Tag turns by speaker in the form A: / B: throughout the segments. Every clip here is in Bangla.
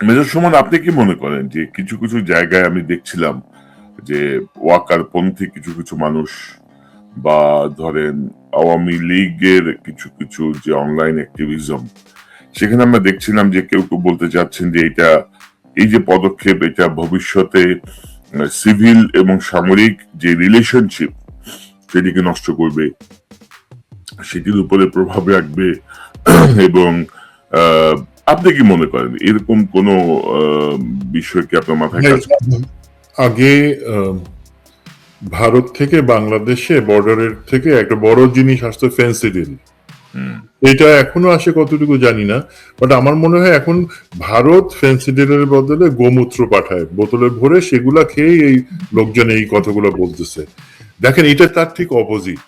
A: মেজর সুমন আপনি কি মনে করেন যে কিছু কিছু জায়গায় আমি দেখছিলাম যে ওয়াকার পন্থী কিছু কিছু মানুষ বা ধরেন আওয়ামী লীগের কিছু কিছু যে অনলাইন অ্যাক্টিভিজম সেখানে আমরা দেখছিলাম যে কেউ কেউ বলতে চাচ্ছেন যে এটা এই যে পদক্ষেপ এটা ভবিষ্যতে সিভিল এবং সামরিক যে রিলেশনশিপ সেটিকে নষ্ট করবে? সেটির উপরে প্রভাব রাখবে এবং আহ, আপনি কি মনে করেন? এরকম কোন বিষয় কি আপনার মাথায় কাজ
B: আগে ভারত থেকে বাংলাদেশে বর্ডারের থেকে একটা বড় জিনিস আসতো ফেন্সিডিল এটা এখনও আসে কতটুকু জানি না। বাট আমার মনে হয় এখন ভারত ফেন্সিডিলের বদলে গোমূত্র পাঠায়। বোতলে ভরে সেগুলা খেয়ে এই লোকজন এই কথাগুলো বলতেছে। দেখেন এটা তার ঠিক অপোজিট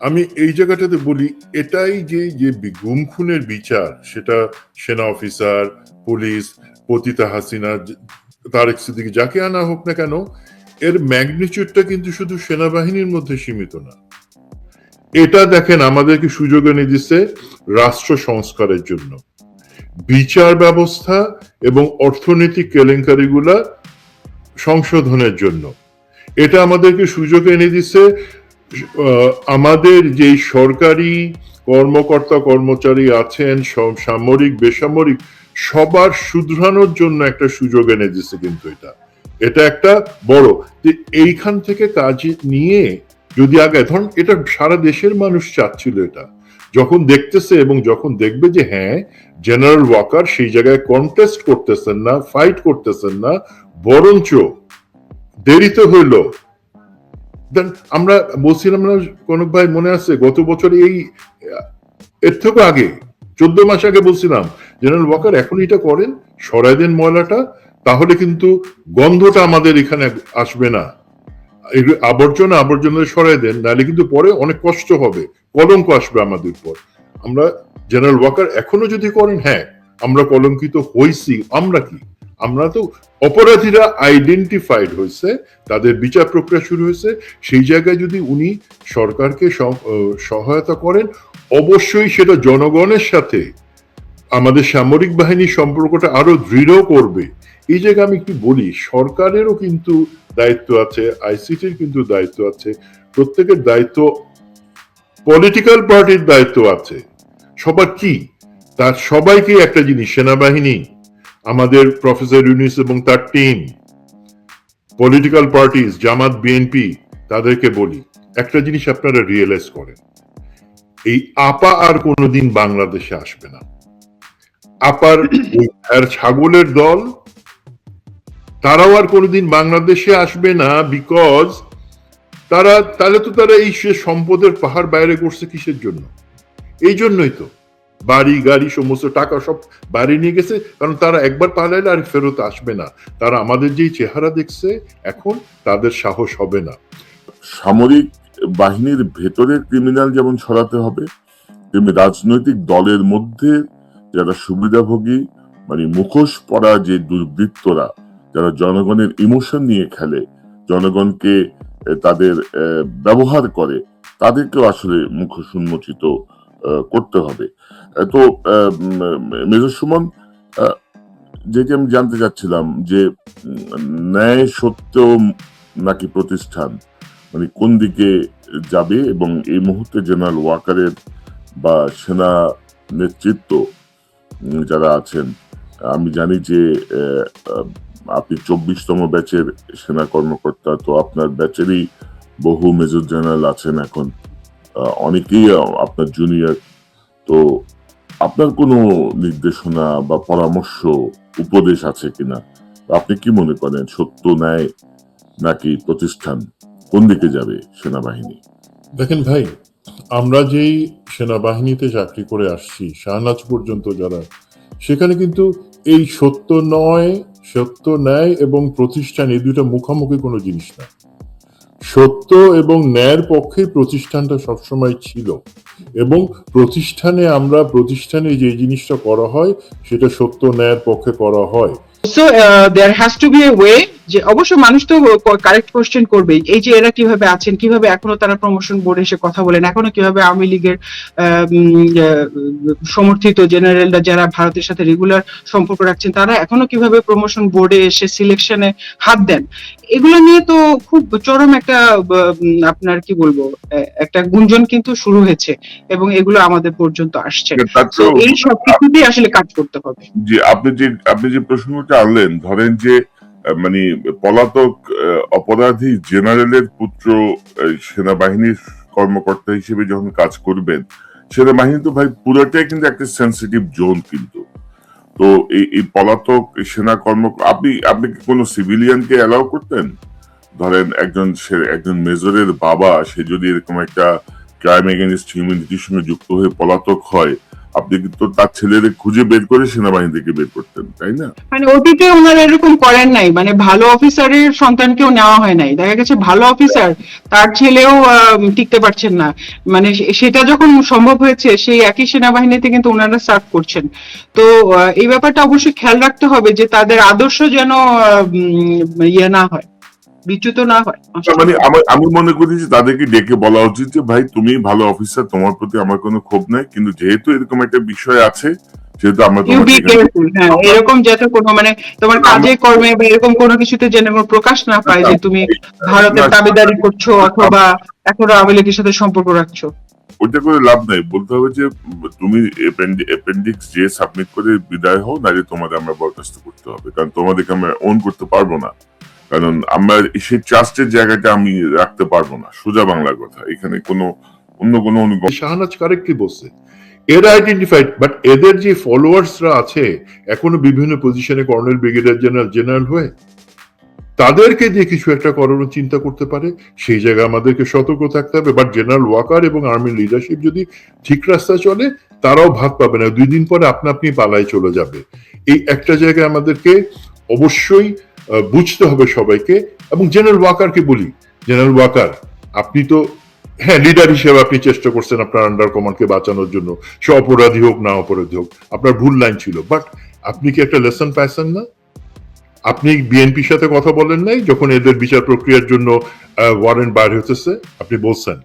B: আমি এই জায়গাটাতে বলি, এটাই যে যে গুম খুনের বিচার, সেটা সেনা অফিসার, পুলিশ, পতিতা হাসিনা তারেক সিদ্দিকি, যাকে আনা হোক না কেন, এর ম্যাগনিচিউডটা কিন্তু শুধু সেনাবাহিনীর মধ্যে সীমিত না। এটা দেখেন, আমাদেরকে সুযোগ এনে দিচ্ছে রাষ্ট্র সংস্কারের জন্য। বিচার ব্যবস্থা এবং অর্থনৈতিক কেলেঙ্কারিগুলা সংশোধনের জন্য। এটা আমাদেরকে সুযোগ এনে দিচ্ছে আমাদের যে সরকারি কর্মকর্তা কর্মচারী আছেন সামরিক, বেসামরিক, সবার শুধরানোর জন্য একটা সুযোগ এনে দিচ্ছে কিন্তু এটা। এটা একটা বড়। যে এইখান থেকে কাজ নিয়ে যদি আগে, ধরুন এটা সারা দেশের মানুষ চাচ্ছিল এটা। যখন দেখতেছে এবং যখন দেখবে যে হ্যাঁ জেনারেল ওয়াকার সেই জায়গায় কন্টেস্ট করতেছেন না ফাইট করতেছেন না, বরঞ্চ দেরিতে হইল দেন আমরা বলছিলাম না কনক ভাই মনে আছে, গত বছর এই, এর থেকে আগে, চোদ্দ মাস আগে বলছিলাম, জেনারেল ওয়াকার এখন এটা করেন সরাই দেন ময়লাটা, তাহলে কিন্তু গন্ধটা আমাদের এখানে আসবে না। আবর্জনা আবর্জনা সরাই দেন নাহলে কিন্তু পরে অনেক কষ্ট হবে, কলঙ্ক আসবে আমাদের উপর। আমরা জেনারেল ওয়াকার এখনও যদি করেন হ্যাঁ আমরা কলঙ্কিত হইছি, আমরা কি? আমরা তো অপরাধীরা আইডেন্টিফাইড হয়েছে, তাদের বিচার প্রক্রিয়া শুরু হয়েছে, সেই জায়গায় যদি উনি সরকারকে সহায়তা করেন, অবশ্যই সেটা জনগণের সাথে আমাদের সামরিক বাহিনীর সম্পর্কটা আরও দৃঢ় করবে। এই জায়গায় আমি একটু বলি, সরকারেরও কিন্তু দায়িত্ব আছে আইসিটির কিন্তু দায়িত্ব আছে, প্রত্যেকের দায়িত্ব পলিটিক্যাল পার্টির দায়িত্ব আছে। সবার কি? তার সবাইকে একটা জিনিস, সেনাবাহিনী আমাদের প্রফেসর ইউনিস এবং তার team political parties Jamaat BNP তাদেরকে বলি, একটা জিনিস আপনারা রিয়েলাইজ করেন, এই আপা আর কোনোদিন বাংলাদেশে আসবে না। আপার আর ছাগলের দল, তারাও আর কোনোদিন বাংলাদেশে আসবে না বিকজ তারা, তাহলে তো তারা এই সম্পদের পাহাড় বাইরে করছে কিসের জন্য? এই জন্যই তো। বাড়ি, গাড়ি, সমস্ত টাকা সব বাড়ি নিয়ে গেছে, কারণ তারা একবার পালাইলে আর ফেরত আসবে না। তারা আমাদের যেই চেহারা দেখছে, এখন তাদের সাহস হবে না।
A: সামরিক বাহিনীর ভেতরের ক্রিমিনাল যেমন ছড়াতে হবে, তেমনি রাজনৈতিক দলের মধ্যে যারা সুবিধাভোগী মানে মুখোশ পরা যে দুর্বৃত্তরা, যারা জনগণের ইমোশন নিয়ে খেলে, জনগণকে তাদের ব্যবহার করে, তাদেরকেও আসলে মুখোশ উন্মোচিত করতে হবে। তো মেজর সুমন যেটি আমি জানতে চাচ্ছিলাম যে ন্যায় সত্য নাকি প্রতিষ্ঠান মানে কোন দিকে যাবে এবং এই মুহূর্তে জেনারেল ওয়াকারের বা সেনা নেতৃত্ব যারা আছেন, আমি জানি যে আপনি চব্বিশতম ব্যাচের সেনা কর্মকর্তা, তো আপনার ব্যাচেরই বহু মেজর জেনারেল আছেন এখন। অনেকেই আপনার জুনিয়র তো আপনার কোনো নির্দেশনা বা পরামর্শ, উপদেশ আছে কিনা? আপনি কি মনে করেন, সত্য, ন্যায় নাকি প্রতিষ্ঠান কোন দিকে যাবে সেনাবাহিনী?
B: দেখেন ভাই, আমরা যেই সেনাবাহিনীতে চাকরি করে আসছি, শাহনাজ পর্যন্ত যারা, সেখানে কিন্তু এই সত্য নয়, সত্য, ন্যায় এবং প্রতিষ্ঠান এই দুইটা মুখোমুখি কোনো জিনিস না। সত্য এবং ন্যায়ের পক্ষে প্রতিষ্ঠানটা সবসময় ছিল। এবং প্রতিষ্ঠানে আমরা, প্রতিষ্ঠানে যে জিনিসটা করা হয়, সেটা সত্য ন্যায়ের পক্ষে করা হয়।
C: So there has to be a way যে অবশ্য মানুষ তো কারেক্ট কোশ্চেন করবেই। এই যে এরা কীভাবে আছেন কীভাবে এখনও তারা প্রমোশন বোর্ডে এসে কথা বলেন এখনও কীভাবে আওয়ামী লীগের সমর্থিত জেনারেলরা যারা ভারতের সাথে রেগুলার সম্পর্ক রাখছেন তারা এখনও কীভাবে প্রমোশন বোর্ডে এসে সিলেকশনে হাত দেন? এগুলো নিয়ে তো খুব চরম একটা আপনার কি বলব একটা গুঞ্জন কিন্তু শুরু হয়েছে এবং এগুলো আমাদের পর্যন্ত আসছে। এই সব কিছুতেই আসলে কাজ করতে হবে।
A: যে আপনি যে আপনি যে প্রশ্নটা আনলেন ধরেন যে মানে পলাতক অপরাধী জেনারেলের পুত্র সেনাবাহিনীর কর্মকর্তা হিসেবে যখন কাজ করবেন, সেনাবাহিনী তো ভাই পুরোটাই কিন্তু একটা সেন্সিটিভ জোন কিন্তু। তো এই এই পলাতক সেনা কর্ম আপনি আপনি কি কোনো সিভিলিয়ানকে অ্যালাউ করতেন? ধরেন একজন একজন মেজরের বাবা, সে যদি এরকম একটা ক্রাইম এগেনস্ট হিউম্যানিটির সঙ্গে যুক্ত হয়ে পলাতক হয় আপনি কিন্তু তার ছেলেদের খুঁজে বের করে সেনাবাহিনী বের করতেন, তাই না?
C: মানে অতীতে ওনারা এরকম করেন নাই মানে ভালো অফিসারের সন্তানকেও নেওয়া হয় নাই। দেখা গেছে ভালো অফিসার, তার ছেলেও টিকতে পারছেন না। মানে সেটা যখন সম্ভব হয়েছে, সেই একই সেনাবাহিনীতে কিন্তু ওনারা সার্ভ করছেন। তো এই ব্যাপারটা অবশ্যই খেয়াল রাখতে হবে যে তাদের আদর্শ যেন ইয়ে না হয়। বিচ্যুত না হয়।
A: মানে আমি মনে করি যে তাদেরকে ডেকে বলা উচিত যে ভাই তুমি ভালো অফিসার তোমার প্রতি আমার কোনো ক্ষোভ নাই। কিন্তু যেহেতু এরকম একটা বিষয় আছে সেহেতু আমরা
C: হ্যাঁ এরকম যাতে কোনো মানে তোমার কাজে কর্মে বা এরকম কোনো কিছুতে যেন প্রকাশ না পায় যে তুমি ভারতের দাবিদারি করছ অথবা এখনও আওয়ামী লীগের সাথে সম্পর্ক রাখছো।
A: ওইটা করে লাভ নাই। বলতে হবে যে তুমি অ্যাপেন্ডিক্স যে সাবমিট করে বিদায় হও নাহলে তোমাদের আমরা বরখাস্ত করতে হবে। কারণ তোমাদেরকে আমরা ওন করতে পারব না। কারণ আমরা সেই ট্রাস্টের জায়গাটা আমি রাখতে পারব না। সোজা বাংলা কথা। এখানে কোনো, অন্য কোনো
B: শাহনাজ কারেক্টলি বলছে? এরা আইডেন্টিফাইড বাট এদের যে ফলোয়ার্সরা আছে, এখনও বিভিন্ন পজিশনে কর্নেল ব্রিগেডিয়ার জেনারেল জেনারেল হয়ে, তাদেরকে দিয়ে কিছু একটা করানোর চিন্তা করতে পারে। সেই জায়গায় আমাদেরকে সতর্ক থাকতে হবে। বাট জেনারেল ওয়াকার এবং আর্মির লিডারশিপ যদি ঠিক রাস্তায় চলে, তারাও ভাত পাবে না। দুই দিন পরে আপনা আপনি পালায় চলে যাবে। এই একটা জায়গায় আমাদেরকে অবশ্যই বুঝতে হবে সবাইকে। এবং জেনারেল ওয়াকারকে বলি জেনারেল ওয়াকার, আপনি তো হ্যাঁ লিডার হিসেবে আপনি চেষ্টা করছেন আপনার আন্ডার কমান্ডকে বাঁচানোর জন্য। সে অপরাধী হোক, না অপরাধী হোক, আপনার ভুল লাইন ছিল। বাট আপনি কি একটা লেসন পাইছেন না? আপনি বিএনপির সাথে কথা বলেন নাই, যখন এদের বিচার প্রক্রিয়ার জন্য ওয়ারেন্ট বাইর হতেছে আপনি বলছেন।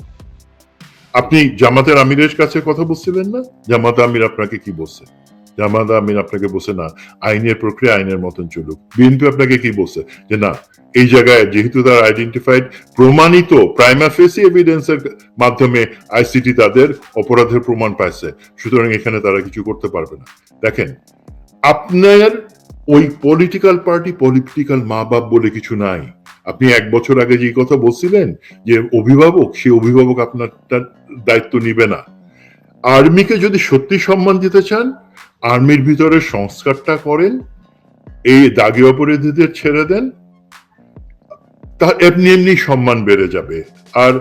B: আপনি জামাতের আমিরের কাছে কথা বলছিলেন না? জামাত আমির আপনাকে কি বলছে? জামাত আমির আপনাকে বলছে, না, আইনের প্রক্রিয়া আইনের মতন চলুক। বিএনপি আপনাকে কি বলছে? যে, না, এই জায়গায় যেহেতু তারা আইডেন্টিফাইড প্রমাণিত প্রাইমাফেসি এভিডেন্সের মাধ্যমে আইসিটি তাদের অপরাধের প্রমাণ পাইছে। সুতরাং এখানে তারা কিছু করতে পারবে না। দেখেন, আপনার ওই পলিটিক্যাল পার্টি পলিটিক্যাল মা বাপ বলে কিছু নাই। আপনি এক বছর আগে যে কথা বলছিলেন, যে অভিভাবক, সে অভিভাবক আপনার দায়িত্ব নিবে না। আর্মিকে যদি সত্যি সম্মান দিতে চান আর্মির ভিতরে সংস্কারটা করেন, এই দাগি অপরাধীদের ছেড়ে দেন, তা এমনি এমনি সম্মান বেড়ে যাবে। আর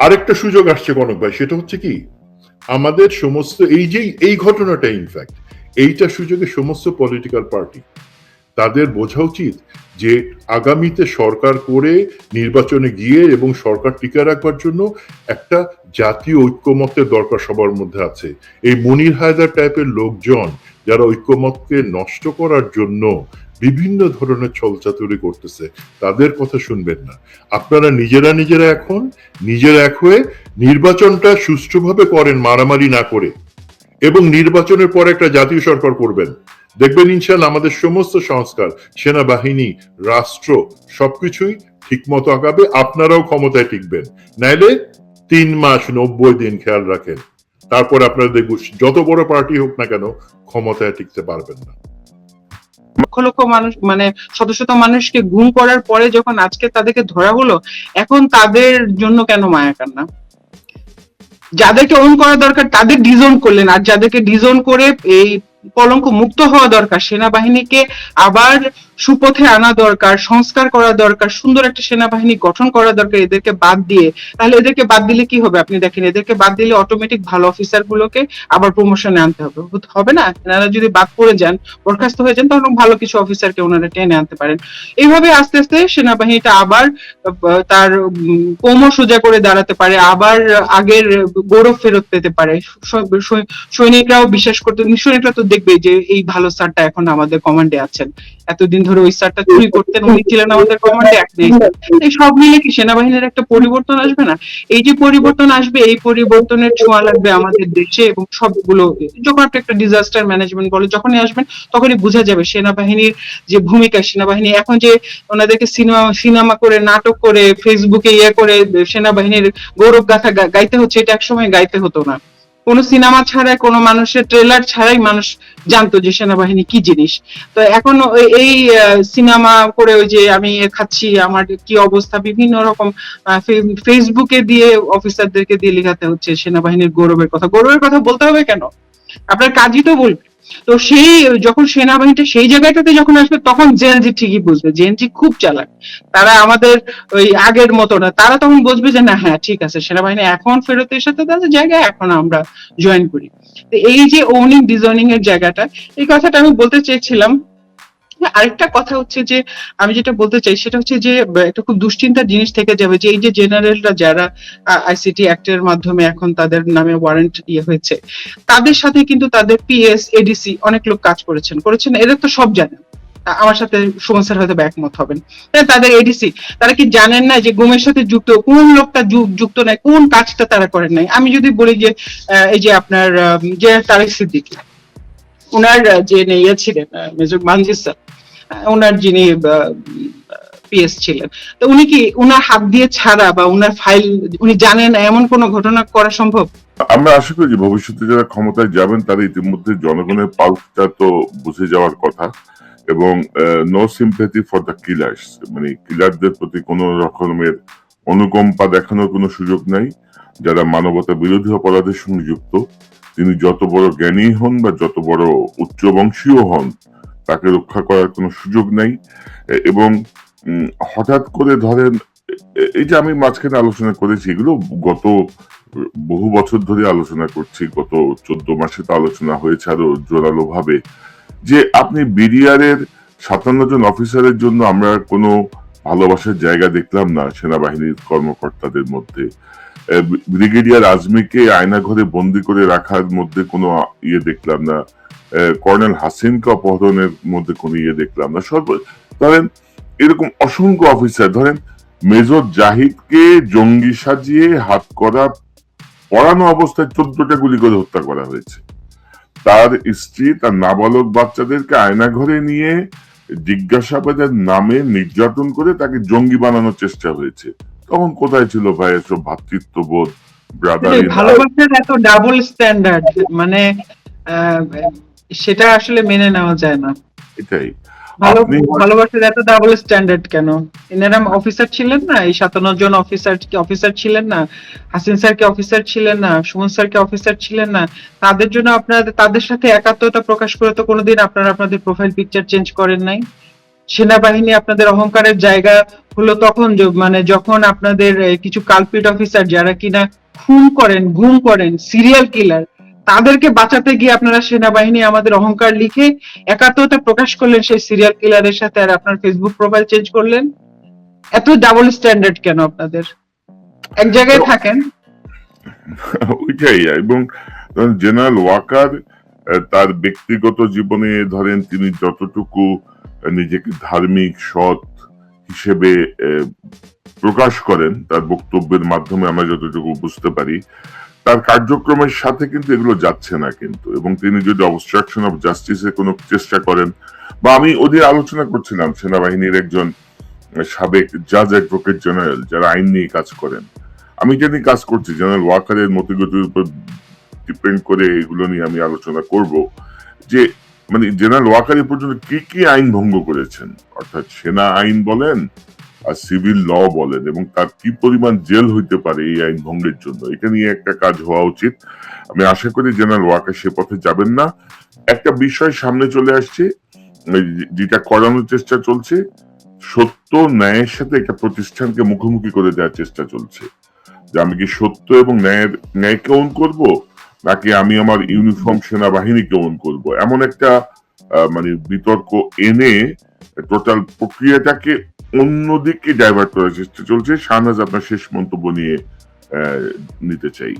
B: আরেকটা সুযোগ আসছে কনক ভাই, সেটা হচ্ছে কি, আমাদের সমস্ত এই যে এই ঘটনাটা ইনফ্যাক্ট এইটা সুযোগে সমস্ত পলিটিক্যাল পার্টি তাদের বোঝা উচিত যে আগামীতে সরকার করে নির্বাচনে গিয়ে এবং সরকার টিকে রাখবার জন্য একটা জাতীয় ঐক্যমতের দরকার সবার মধ্যে আছে। এই মনির হায়দার টাইপের লোকজন যারা ঐক্যমতকে নষ্ট করার জন্য বিভিন্ন ধরনের ছলচাতুরি করতেছে, তাদের কথা শুনবেন না। আপনারা নিজেরা নিজেরা এখন, নিজেরা এক হয়ে নির্বাচনটা সুষ্ঠুভাবে করেন, মারামারি না করে। এবং নির্বাচনের পর একটা জাতীয় সরকার করবেন। দেখবেন ইনশাল্লাহ আমাদের সমস্ত সংস্কার, সেনাবাহিনী, রাষ্ট্র, সবকিছুই ঠিকমতো আগাবে, আপনারাও ক্ষমতায় টিকবেন। নাইলে তিন মাস, নব্বই দিন খেয়াল রাখেন। তারপর আপনারা দেখব, যত বড় পার্টি হোক না কেন, ক্ষমতায় টিকতে পারবেন না।
C: লক্ষ লক্ষ মানুষ মানে শত শত মানুষকে গুম করার পরে যখন আজকে তাদেরকে ধরা হলো, এখন তাদের জন্য কেন মায়া কান্না? যাদেরকে অন করা দরকার, তাদের ডিজোন করলেন। আর যাদেরকে ডিজোন করে এই কলঙ্ক মুক্ত হওয়া দরকার, সেনাবাহিনীকে আবার সুপথে আনা দরকার, সংস্কার করা দরকার, সুন্দর একটা সেনাবাহিনী গঠন করা দরকার, এদেরকে বাদ দিয়ে। তাহলে এদেরকে বাদ দিলে কি হবে আপনি দেখেন, এদেরকে বাদ দিলে অটোমেটিক ভালো অফিসার গুলোকে আবার প্রমোশনে আনতে হবে। হবে না? এনারা যদি বাদ পড়ে যান, বরখাস্ত হয়ে যান তখন ভালো কিছু অফিসারকে ওনারা টেনে আনতে পারেন। এইভাবে আস্তে আস্তে সেনাবাহিনীটা আবার তার কোমর সোজা করে দাঁড়াতে পারে, আবার আগের গৌরব ফেরত পেতে পারে। সৈনিকরাও বিশ্বাস করতে, সৈনিকরা তো দেখবে যে এই ভালো স্যারটা এখন আমাদের কমান্ডে আছেন। এতদিন ধরে ওই স্যারটা চুরি করতেন, উনি ছিলেন আমাদের কমান্ডে এই সব মিলে কি সেনাবাহিনীর একটা পরিবর্তন আসবে না? এই যে পরিবর্তন আসবে, এই পরিবর্তনের ছোঁয়া লাগবে আমাদের দেশে এবং সবগুলো, যখন আপনি একটা ডিজাস্টার ম্যানেজমেন্ট বলে যখনই আসবেন, তখনই বোঝা যাবে সেনাবাহিনীর যে ভূমিকা, সেনাবাহিনী এখন যে ওনাদেরকে সিনেমা সিনেমা করে, নাটক করে ফেসবুকে ইয়ে করে, সেনাবাহিনীর গৌরব গাথা গাইতে হচ্ছে, এটা একসময় গাইতে হতো না। কোনো সিনেমা ছাড়াই, কোন মানুষের ট্রেলার ছাড়াই মানুষ জানতো যে সেনাবাহিনী কি জিনিস। তো এখন এই সিনেমা করে ওই যে আমি খাচ্ছি, আমার কি অবস্থা, বিভিন্ন রকম ফেসবুকে দিয়ে অফিসারদেরকে দিয়ে লেখাতে হচ্ছে, সেনাবাহিনীর গৌরবের কথা। গৌরবের কথা বলতে হবে কেন? আপনার কাজই তো বলবে। তো সেই যখন সেনাবাহিনীটা সেই জায়গাটাতে যখন আসবে, তখন জেনজি ঠিকই বুঝবে। জেনজি খুব চালাক। তারা আমাদের ওই আগের মতো না। তারা তখন বুঝবে যে, না হ্যাঁ ঠিক আছে, সেনাবাহিনী এখন ফেরত এসেছে তাদের জায়গায়, এখন আমরা জয়েন করি। তো এই যে ওনিং ডিজাইনিং এর জায়গাটা, এই কথাটা আমি বলতে চেয়েছিলাম আরেকটা কথা হচ্ছে যে আমি যেটা বলতে চাই সেটা হচ্ছে যে একটা খুব দুশ্চিন্তার জিনিস থেকে যাবে যে এই যে জেনারেলরা যারা আইসিটি অ্যাক্টের মাধ্যমে এখন তাদের নামে ওয়ারেন্ট ইয়ে হয়েছে তাদের সাথে কিন্তু তাদের পিএস এডিসি অনেক লোক কাজ করেছেন। করেছেন এরা তো সব জানেন আমার সাথে সুমন স্যার হয়তো একমত হবেন। হ্যাঁ, তাদের এডিসি তারা কি জানেন না যে গুমের সাথে যুক্ত কোন লোকটা যুক্ত নাই কোন কাজটা তারা করেন নাই? আমি যদি বলি যে এই যে আপনার যে তারেক সিদ্দিকী ওনার যে ইয়ে ছিলেন মেজর মানজির স্যার ওনার যিনি পিএস ছিলেন। তো উনি কি ওনার হাত দিয়ে ছাড়া বা ওনার ফাইল, উনি জানেন এমন কোনো ঘটনা করা সম্ভব?
A: আমরা আশা করি যে ভবিষ্যতে যারা ক্ষমতায় যাবেন, তারা ইতিমধ্যে জনগণের পাল্সটা তো বুঝে যাওয়ার কথা এবং no sympathy for the killers মানে কিলারদের প্রতি কোনো রকমের অনুকম্পা দেখানোর কোনো সুযোগ নাই। যারা মানবতা বিরোধী অপরাধের সঙ্গে যুক্ত, তিনি যত বড় জ্ঞানী হন বা যত বড় উচ্চবংশীয় হন তাকে রক্ষা করার কোনো সুযোগ নেই। এবং হঠাৎ করে ধরেন এই যে আমি মাঝখানে আলোচনা করেছি, এগুলো গত বহু বছর ধরে আলোচনা করছি, গত চোদ্দ মাসে তো আলোচনা হয়েছে আরও জোরালো ভাবে যে আপনি বিডিআরের সাতান্ন জন অফিসারের জন্য আমরা কোনো ভালোবাসার জায়গা দেখলাম না সেনাবাহিনীর কর্মকর্তাদের মধ্যে। ব্রিগেডিয়ার আজমিকে আয়না ঘরে বন্দি করে রাখার মধ্যে কোনো ইয়ে দেখলাম না। কর্নেল হাসিনকে অপহরণের মধ্যে কোনো ইয়ে দেখলাম না। সর্ব ধরেন, এরকম অসংখ্য অফিসার ধরেন, মেজর জাহিদকে জঙ্গি সাজিয়ে হাত করা পড়ানো অবস্থায় চোদ্দটা গুলি করে হত্যা করা হয়েছে। তার স্ত্রী, তার নাবালক বাচ্চাদেরকে আয়না ঘরে নিয়ে জিজ্ঞাসাবাদের নামে নির্যাতন করে তাকে জঙ্গি বানানোর চেষ্টা হয়েছে। তখন কোথায় ছিল ভাই এসব ভ্রাতৃত্ববোধ ব্রাদারি
C: ভালোবাসার এত ডাবল স্ট্যান্ডার্ড মানে সেটা আসলে মেনে নেওয়া যায় না।
A: এটাই।
C: ভালোবাসার এত ডাবল স্ট্যান্ডার্ড কেন? এনারা অফিসার ছিলেন না? এই সাতান্ন জন অফিসার কি অফিসার ছিলেন না? হাসিন স্যার কি অফিসার ছিলেন না? সুমন স্যার কি অফিসার ছিলেন না? তাদের জন্য আপনাদের তাদের সাথে একাত্মতা প্রকাশ করে তো কোনোদিন আপনারা আপনাদের প্রোফাইল পিকচার চেঞ্জ করেন নাই? সেনাবাহিনী আপনাদের অহংকারের জায়গা হলো তখন মানে যখন আপনাদের কিছু কালপিট অফিসার যারা কিনা খুন করেন গুম করেন সিরিয়াল কিলার তাদেরকে বাঁচাতে গিয়ে আপনারা সেনাবাহিনী আমাদের অহংকার লিখে একাত্মতা প্রকাশ করলেন সেই সিরিয়াল কিলারের সাথে, আর আপনার ফেসবুক প্রোফাইল চেঞ্জ করলেন। এত ডাবল স্ট্যান্ডার্ড কেন আপনাদের? এক জায়গায় থাকেন।
A: ওইটাই, এবং জেনারেল ওয়াকার তার ব্যক্তিগত জীবনে ধরেন তিনি যতটুকু নিজেকে ধার্মিক, সৎ হিসেবে প্রকাশ করেন। তার বক্তব্যের মাধ্যমে আমরা যতটুকু বুঝতে পারি। তার কার্যক্রমের সাথে কিন্তু এগুলো যাচ্ছে না কিন্তু। এবং তিনি যদি অবস্ট্রাকশন অফ জাস্টিসের কোনো চেষ্টা করেন, বা আমি ওদের আলোচনা করছিলাম, সেনাবাহিনীর একজন সাবেক জাজ অ্যাডভোকেট জেনারেল যারা আইন নিয়ে কাজ করেন। আমি জানি কাজ করছি। জেনারেল ওয়াকারের মতিগতির উপর ডিপেন্ড করে এগুলো নিয়ে আমি আলোচনা করব যে মানে জেনারেল ওয়াকার পর্যন্ত কি কি আইন ভঙ্গ করেছেন? অর্থাৎ সেনা আইন বলেন আর সিভিল ল বলেন এবং তার কি পরিমাণ জেল হইতে পারে এই আইন ভঙ্গের জন্য? এটা নিয়ে একটা কাজ হওয়া উচিত। আমি আশা করি জেনারেল ওয়াকার সে পথে যাবেন না। একটা বিষয় সামনে চলে আসছে যেটা করানোর চেষ্টা চলছে, সত্য ন্যায়ের সাথে একটা প্রতিষ্ঠানকে মুখোমুখি করে দেওয়ার চেষ্টা চলছে। যে আমি কি সত্য এবং ন্যায়ের, ন্যায়কে ওন করব? নাকি আমি আমার ইউনিফর্ম সেনাবাহিনী কেমন করব? এমন একটা মানে বিতর্ক এনে টোটাল প্রক্রিয়াটাকে অন্যদিকে ডাইভার্ট করার চেষ্টা চলছে। শাহনাজ আপনার শেষ মন্তব্য নিয়ে নিতে চাই।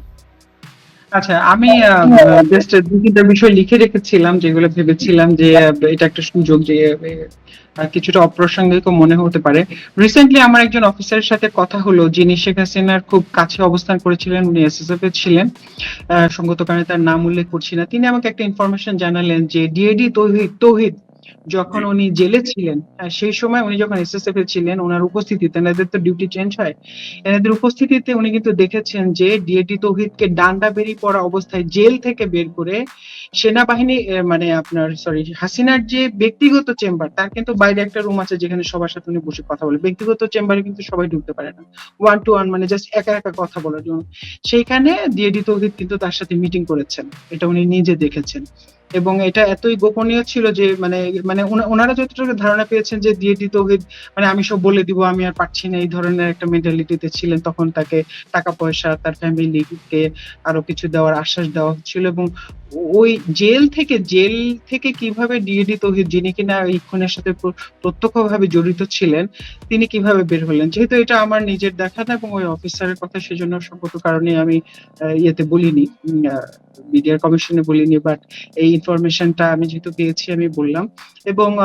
C: আচ্ছা আমি জাস্ট দু তিনটা বিষয় লিখে রেখেছিলাম যেগুলো ভেবেছিলাম যে এটা একটা সুযোগ যে কিছুটা অপ্রাসঙ্গিক মনে হতে পারে। রিসেন্টলি আমার একজন অফিসারের সাথে কথা হলো যিনি শেখ হাসিনার খুব কাছে অবস্থান করেছিলেন উনি এসএসএফ এ ছিলেন। সঙ্গত কারণে তার নাম উল্লেখ করছি না। তিনি আমাকে একটা ইনফরমেশন জানালেন যে ডিএডি তৌহিদ তৌহিদ যখন উনি জেলে ছিলেন সেই সময় উনি যখন এসএসএফ এ ছিলেন ওনার উপস্থিতিতে এনাদের তো ডিউটি চেঞ্জ হয় এনাদের উপস্থিতিতে উনি কিন্তু দেখেছেন যে ডিএডি তৌহিদকে ডান্ডা বেরিয়ে পড়া অবস্থায় জেল থেকে বের করে সেনাবাহিনী মানে আপনার সরি হাসিনার যে ব্যক্তিগত চেম্বার তার কিন্তু বাইরে একটা রুম আছে যেখানে সবার সাথে উনি বসে কথা বলে। ব্যক্তিগত চেম্বারে কিন্তু সবাই ঢুকতে পারে না। ওয়ান টু ওয়ান মানে জাস্ট একা একা কথা বলার জন্য। সেইখানে ডিএডি তৌহিদ কিন্তু তার সাথে মিটিং করেছেন। এটা উনি নিজে দেখেছেন। এবং এটা এতই গোপনীয় ছিল যে মানে মানে ওনারা যতটুকু ধারণা পেয়েছেন যে দিয়ে দিত মানে আমি সব বলে দিব, আমি আর পারছি না, এই ধরনের একটা মেন্টালিটিতে ছিলেন, তখন তাকে টাকা পয়সা, তার ফ্যামিলিকে আরও কিছু দেওয়ার আশ্বাস দেওয়া হচ্ছিল এবং ওই জেল থেকে জেল থেকে কীভাবে ডিএডি তৌহিদ, যিনি কিনা এই খুনের সাথে প্র- প্রত্যক্ষভাবে জড়িত ছিলেন, তিনি কীভাবে বের হলেন? যেহেতু এটা আমার নিজের দেখা না এবং ওই অফিসারের কথা সেজন্য সঙ্গত কারণে আমি ইয়েতে বলিনি মিডিয়ার কমিশনে বলিনি বাট এই ইনফরমেশনটা আমি যেহেতু পেয়েছি, আমি বললাম। এবং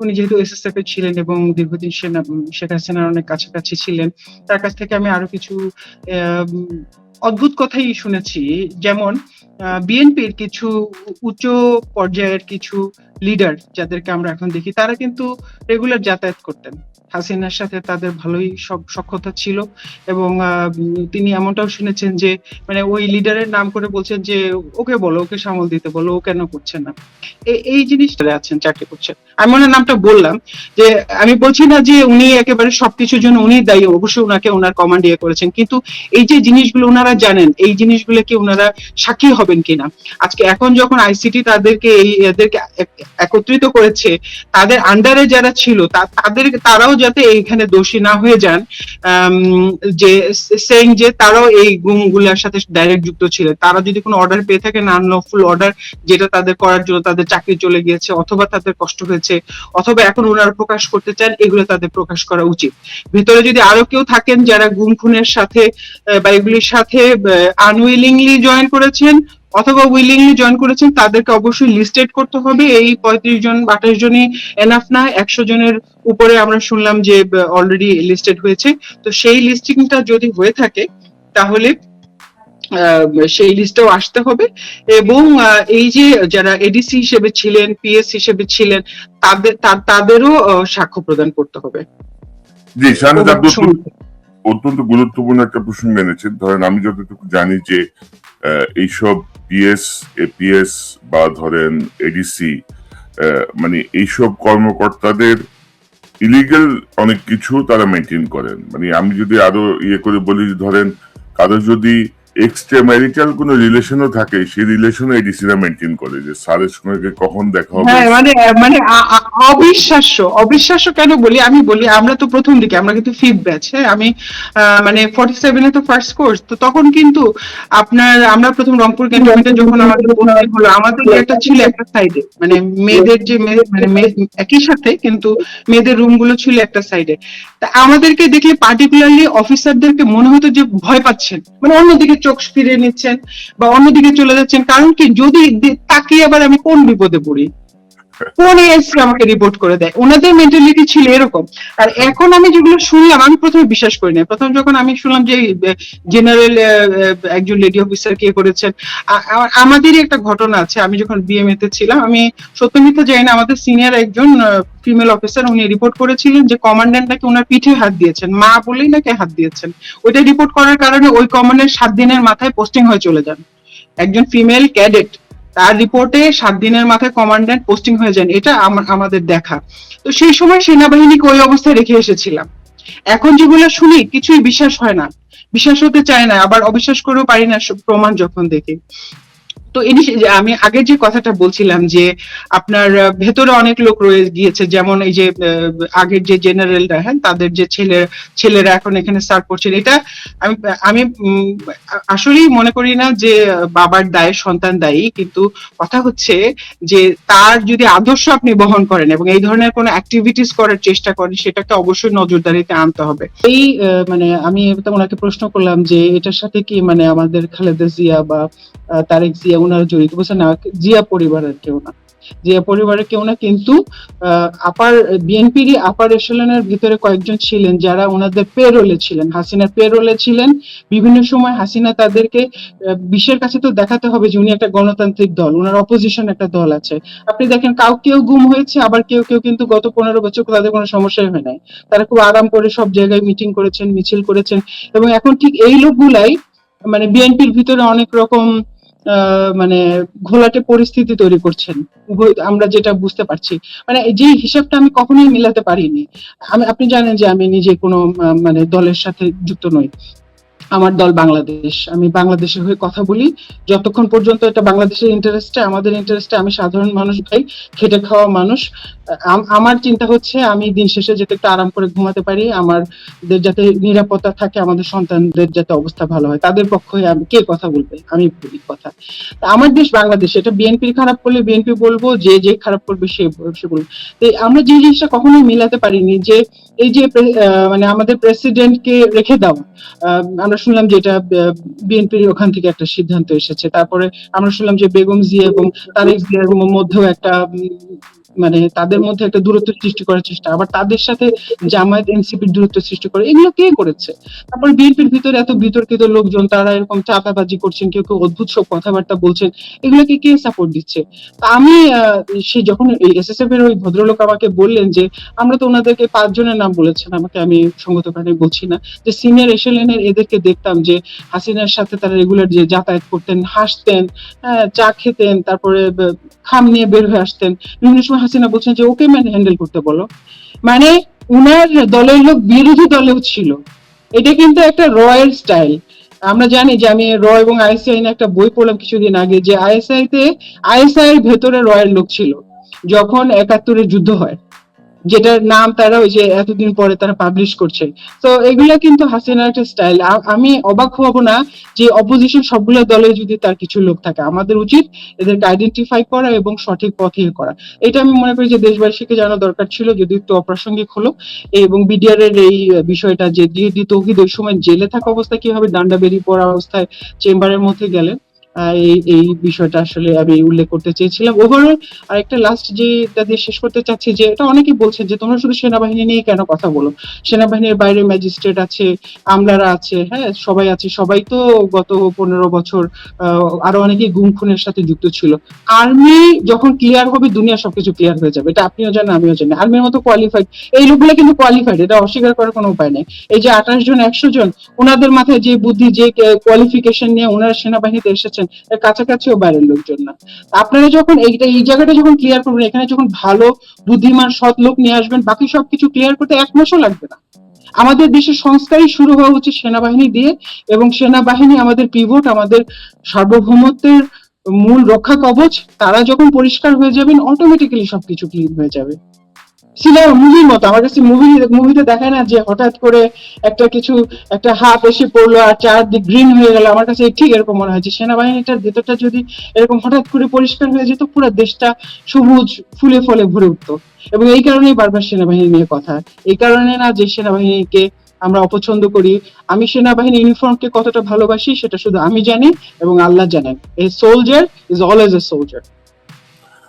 C: উনি যেহেতু এসএসএফ এ ছিলেন এবং দীর্ঘদিন সেনা শেখ হাসিনার অনেক কাছাকাছি ছিলেন, তার কাছ থেকে আমি আরও কিছু অদ্ভুত কথাই শুনেছি, যেমন বিএনপির কিছু উচ্চ পর্যায়ের কিছু লিডার যাদেরকে আমরা এখন দেখি, তারা কিন্তু রেগুলার যাতায়াত করতেন। হাসিনার সাথে তাদের ভালোই সব সক্ষতা ছিল এবং তিনি এমনটাও শুনেছেন যে মানে ওই লিডারের নাম করে বলছেন যে, ওকে বলো, ওকে সামল দিতে বলো, ও কেন করছে না? এই জিনিসটা আছেন, চাকরি করছেন। আমি ওনার নামটা বললাম যে, আমি বলছি না যে উনি একেবারে সবকিছুর জন্য উনি দায়ী, অবশ্যই ওনাকে ওনার কমান্ড ইয়ে করেছেন, কিন্তু এই যে জিনিসগুলো ওনারা জানেন, এই জিনিসগুলো কি ওনারা সাক্ষী হবেন কিনা? আজকে এখন যখন আইসিটি তাদেরকে এই এদেরকে একত্রিত করেছে, তাদের আন্ডারে যারা ছিল তাদের, তারাও যাতে এইখানে দোষী না হয়ে যান যে সেইং যে তারাও এই গুমগুলোর সাথে ডাইরেক্ট যুক্ত ছিলেন। তারা যদি কোনো অর্ডার পেয়ে থাকেন আনলফুল অর্ডার যেটা তাদের করার জন্য তাদের চাকরি চলে গিয়েছে, অথবা তাদের কষ্ট হয়েছে, অথবা এখন ওনারা প্রকাশ করতে চান, এগুলো তাদের প্রকাশ করা উচিত। ভিতরে যদি আরও কেউ থাকেন যারা গুম খুনের সাথে বা এগুলির সাথে আনউইলিংলি জয়েন করেছেন অথবা উইলিংলি জয়েন করেছেন তাদেরকে অবশ্যই লিস্টেড করতে হবে। এই পঁয়ত্রিশ জন আঠাশ জনই এনাফ না একশো জনের উপরে আমরা শুনলাম যে অলরেডি লিস্টেড হয়েছে। তো সেই লিস্টিংটা যদি হয়ে থাকে তাহলে সেই লিস্টেও আসতে হবে। এবং এই যে যারা এডিসি হিসেবে ছিলেন পিএস হিসেবে ছিলেন তাদের তাদেরও সাক্ষ্য প্রদান করতে হবে।
A: জি। অত্যন্ত- গুরুত্বপূর্ণ একটা প্রসঙ্গ এনেছেন ধরেন আমি যতটুকু জানি যে এইসব পিএস, এপিএস বা ধরেন এডিসি মানে এইসব কর্মকর্তাদের ইলিগেল অনেক কিছু তারা মেনটেন করেন। মানে আমি যদি আরও ইয়ে করে বলি, ধরেন কারও যদি এক্সট্রা ম্যারিটাল কোনো রিলেশনও থাকে সেই রিলেশনও এডিসিরা মেনটেন করে যে স্যারের সঙ্গে কখন দেখা হবে।
C: হ্যাঁ মানে মানে অবিশ্বাস্য অবিশ্বাস্য কেন বলি? আমি বলি আমরা তো প্রথম দিকে আমরা কিন্তু ফিফথ ব্যাচ হ্যাঁ? আমি মানে ফর্টি সেভেনে তো ফার্স্ট কোর্স তো তখন কিন্তু আপনার আমরা প্রথম রংপুর ক্যান্টনমেন্টে যখন আমাদের posting হলো আমাদের একটা ছিল একটা সাইডে মানে মেয়েদের যে মেয়ে- মানে মেয়ে- একই সাথে কিন্তু মেয়েদের রুমগুলো ছিল একটা সাইডে তা আমাদেরকে দেখলে পার্টিকুলারলি অফিসারদেরকে মনে হতো যে ভয় পাচ্ছেন। মানে অন্যদিকে চোখ ফিরে নিচ্ছেন বা অন্যদিকে চলে যাচ্ছেন। কারণ কি? যদি তাকিয়ে আবার আমি কোন বিপদে পড়ি? কোন এসে আমাকে রিপোর্ট করে দেয়। ওনাদের মেন্টালিটি ছিল এরকম। আর এখন আমি যেগুলো শুনলাম, আমি প্রথমে বিশ্বাস করি না প্রথম যখন আমি শুনলাম যে জেনারেল একজন লেডি অফিসার কে করেছেন আমাদেরই একটা ঘটনা আছে। আমি যখন বিএমএ তে ছিলাম, আমি সত্য মিথ্যা জানি না, আমাদের সিনিয়র একজন ফিমেল অফিসার উনি রিপোর্ট করেছিলেন যে কমান্ড্যান্ট নাকি ওনার পিঠে হাত দিয়েছেন। মা বলেই নাকি হাত দিয়েছেন। ওইটা রিপোর্ট করার কারণে ওই কমান্ডেন্ট সাত দিনের মাথায় পোস্টিং হয়ে চলে যান। একজন ফিমেল ক্যাডেট তার রিপোর্টে সাত দিনের মাথায় কমান্ড্যান্ট পোস্টিং হয়ে যান এটা আমা- আমাদের দেখা। তো সেই সময় সেনাবাহিনীকে ওই অবস্থায় রেখে এসেছিলাম। এখন যেগুলো শুনি, কিছুই বিশ্বাস হয় না। বিশ্বাস হতে চায় না, আবার অবিশ্বাস করেও পারি না প্রমাণ যখন দেখি। তো আমি আগের যে কথাটা বলছিলাম যে আপনার ভেতরে অনেক লোক রয়ে গিয়েছে, যেমন এই যে আগের যে জেনারেলরা হ্যাঁ তাদের যে ছেলে, ছেলেরা এখন এখানে সার্ভ করছেন, এটা আমি আমি আসলেই মনে করি না যে বাবার দায়ে, সন্তান দায়ী, কিন্তু কথা হচ্ছে যে তার যদি আদর্শ আপনি বহন করেন এবং এই ধরনের কোনো অ্যাক্টিভিটিস করার চেষ্টা করেন, সেটাকে অবশ্যই নজরদারিতে আনতে হবে। এই মানে আমি ওনাকে প্রশ্ন করলাম যে এটার সাথে কি মানে আমাদের খালেদা জিয়া বা তারেক জিয়া ওনারা জড়িত বলছে না, জিয়া পরিবারের কেউ না। জিয়া পরিবারের কেউ না, কিন্তু আপার, বিএনপিরই আপার এশালনের ভিতরে কয়েকজন ছিলেন যারা ওনাদের পেরোলে ছিলেন। হাসিনার পেরোলে ছিলেন। বিভিন্ন সময় হাসিনা তাদেরকে বিশ্বের কাছে তো দেখাতে হবে যে উনি একটা গণতান্ত্রিক দল, ওনার অপোজিশন একটা দল আছে। আপনি দেখেন, কাউ কেউ গুম হয়েছে, আবার কেউ কেউ কিন্তু গত পনেরো বছর তাদের কোনো সমস্যাই হয় নাই। তারা খুব আরাম করে সব জায়গায় মিটিং করেছেন, মিছিল করেছেন। এবং এখন ঠিক এই লোকগুলাই মানে বিএনপির ভিতরে অনেক রকম মানে ঘোলাটে পরিস্থিতি তৈরি করছেন। আমরা যেটা বুঝতে পারছি। মানে যে হিসাবটা আমি কখনোই মিলাতে পারিনি। আমি আপনি জানেন যে আমি নিজে কোনো মানে দলের সাথে যুক্ত নই। আমার দল বাংলাদেশ। আমি বাংলাদেশের হয়ে কথা বলি। যতক্ষণ পর্যন্ত এটা বাংলাদেশের ইন্টারেস্টে আমাদের ইন্টারেস্টে আমি সাধারণ মানুষ ভাই, খেটে খাওয়া মানুষ। আমার চিন্তা হচ্ছে আমি দিন শেষে যাতে একটু আরাম করে ঘুমাতে পারি, আমাদের যাতে নিরাপত্তা থাকে, আমাদের সন্তানদের যাতে অবস্থা ভালো হয়। তাদের পক্ষে আমি কে কথা বলবে? আমি বলি কথা। আমার দেশ বাংলাদেশ, এটা বিএনপি খারাপ করলে বিএনপি বলব, যে যে খারাপ করবে সে সে বলব। আমরা যে জিনিসটা কখনোই মিলাতে পারিনি যে এই যে মানে আমাদের প্রেসিডেন্টকে রেখে দাও। আমরা শুনলাম যে এটা বিএনপির ওখান থেকে একটা সিদ্ধান্ত এসেছে। তারপরে আমরা শুনলাম যে বেগম জিয়া এবং তারেক জিয়ার মধ্যেও একটা মানে তাদের মধ্যে একটা দূরত্ব সৃষ্টি করার চেষ্টা আবার তাদের সাথে জামায়াত এনসিপির দূরত্ব সৃষ্টি করে এগুলো কে করেছে? তারপর বিএনপির ভিতরে এত বিতর্কিত লোকজন তারা এরকম চাপাবাজি করছেন কেউ কেউ অদ্ভুত সব কথাবার্তা বলছেন এগুলোকে কে সাপোর্ট দিচ্ছে? তা আমি সে যখন এই এসএসএফ এর ওই ভদ্রলোক আমাকে বললেন যে আমরা তো ওনাদেরকে পাঁচজনের নাম বলেছেন আমাকে আমি সঙ্গত কারণে বলছি না। যে সিনিয়র এসএলএনের এদেরকে দেখতাম যে হাসিনার সাথে তারা রেগুলার যে যাতায়াত করতেন হাসতেন হ্যাঁ, চা খেতেন তারপরে খাম নিয়ে বের হয়ে আসতেন বিভিন্ন সময় হাসিনা বলছেন যে, ওকে ম্যান হ্যান্ডেল করতে বলো। মানে উনার দলের লোক বিরোধী দলেও ছিল। এটা কিন্তু একটা রয়্যাল স্টাইল। আমরা জানি যে, আমি র এবং আইএসআই একটা বই পড়লাম কিছুদিন আগে যে, আইএসআই তে, আইএসআই এর ভেতরে রয়্যাল লোক ছিল, যখন একাত্তরের যুদ্ধ হয়। যেটার নাম তারা ওই যে এতদিন পরে তারা পাবলিশ করছে তো এগুলো কিন্তু হাসিনার একটা স্টাইল আমি অবাক হব না যে অপোজিশন সবগুলো দলে যদি তার কিছু লোক থাকে। আমাদের উচিত এদেরকে আইডেন্টিফাই করা এবং সঠিক পথে করা। এটা আমি মনে করি যে দেশবাসীকে জানা দরকার ছিল, যদি একটু অপ্রাসঙ্গিক হলো। এবং বিডিআর এর এই বিষয়টা যে তৌহিদ ওই সময় জেলে থাকা অবস্থায় কীভাবে ডান্ডা বেরিয়ে পড়া অবস্থায় চেম্বারের মধ্যে গেলেন এই এই বিষয়টা আসলে আমি উল্লেখ করতে চেয়েছিলাম। ওভারঅল আরেকটা লাস্ট যেটা দিয়ে শেষ করতে চাচ্ছি যে, এটা অনেকেই বলছেন যে, তোমরা শুধু সেনাবাহিনী নিয়ে কেন কথা বলো? সেনাবাহিনীর বাইরে ম্যাজিস্ট্রেট আছে, আমলারা আছে হ্যাঁ সবাই আছে। সবাই তো গত পনেরো বছর আরও অনেকেই গুম খুনের সাথে যুক্ত ছিল। আর্মি যখন ক্লিয়ার হবে, দুনিয়া সবকিছু ক্লিয়ার হয়ে যাবে। এটা আপনিও জানেন, আমিও জানি। আর্মির মতো কোয়ালিফাইড এই লোকগুলো কিন্তু কোয়ালিফাইড এটা অস্বীকার করার কোনো উপায় নেই। এই যে আঠাশ জন, একশো জন, ওনাদের মাথায় যে বুদ্ধি, যে কোয়ালিফিকেশন নিয়ে ওনারা সেনাবাহিনীতে এসেছেন এর কাছাকাছিও বাইরের লোকজন না। আপনারা যখন এইটা, এই জায়গাটা যখন ক্লিয়ার করবেন, এখানে যখন ভালো, বুদ্ধিমান, সৎ লোক নিয়ে আসবেন, বাকি সবকিছু ক্লিয়ার করতে এক মাসও লাগবে না। আমাদের দেশের সংস্কারই শুরু হওয়া উচিত সেনাবাহিনী দিয়ে, এবং সেনাবাহিনী আমাদের পিভট আমাদের সার্বভৌমত্বের মূল রক্ষা কবচ, তারা যখন পরিষ্কার হয়ে যাবেন অটোমেটিক্যালি সবকিছু ক্লিন হয়ে যাবে। সিনেমা মুভির মতো। আমার কাছে মুভি মুভিতে দেখায় না যে হঠাৎ করে একটা কিছু, একটা হাফ এসে পড়ল আর চারদিক গ্রিন হয়ে গেল। আমার কাছে ঠিক এরকম মনে হয় যে সেনাবাহিনীটার ভেতরটা যদি এরকম হঠাৎ করে পরিষ্কার হয়ে যেত, পুরো দেশটা সবুজ ফুলে ফলে ভরে উঠতো। এবং এই কারণেই বারবার সেনাবাহিনী নিয়ে কথা। এই কারণে না যে সেনাবাহিনীকে আমরা অপছন্দ করি। আমি সেনাবাহিনী ইউনিফর্মকে কতটা ভালোবাসি, সেটা শুধু আমি জানি এবং আল্লাহ জানেন। A soldier is always a soldier